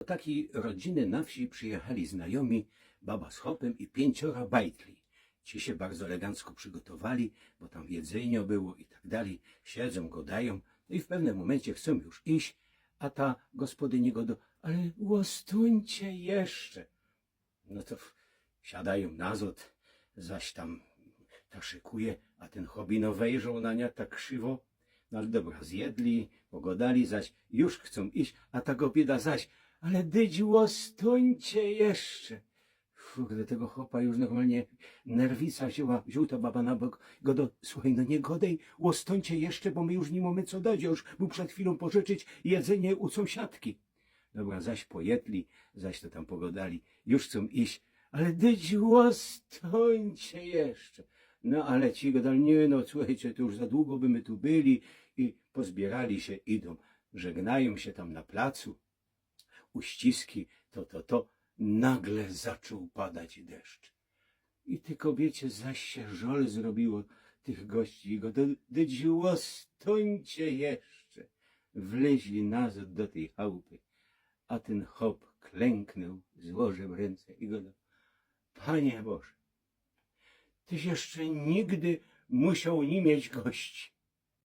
Do takiej rodziny na wsi przyjechali znajomi, baba z chopem i pięciora bajtli. Ci się bardzo elegancko przygotowali, bo tam jedzenie było i tak dalej. Siedzą, gadają, no i w pewnym momencie chcą już iść, a ta gospodyni go do... Ale łostuńcie jeszcze. No to siadają nazad, zaś tam ta szykuje, a ten hobino wejrzał na nie tak krzywo. No ale dobra, zjedli, pogodali, zaś już chcą iść, a ta kobieta zaś, ale dydź łostuńcie jeszcze. Kurde, tego chłopa już normalnie nerwica wzięła, wziął ta baba na bok, go do, słuchaj, no nie godej, łostońcie jeszcze, bo my już nie mamy co dać, już był przed chwilą pożyczyć jedzenie u sąsiadki. Dobra, zaś pojedli, zaś to tam pogodali, już chcą iść, ale dydź łostońcie jeszcze. No ale ci gadali, nie no, słuchajcie, to już za długo by my tu byli i pozbierali się, idą, żegnają się tam na placu, uściski, to, to, to. Nagle zaczął padać deszcz. I ty kobiecie zaś się żal zrobiło tych gości i go do, dodziło, stońcie jeszcze. Wleźli nazad do tej chałupy, a ten hop klęknął, złożył ręce i go do, Panie Boże, tyś jeszcze nigdy musiał nie mieć gości.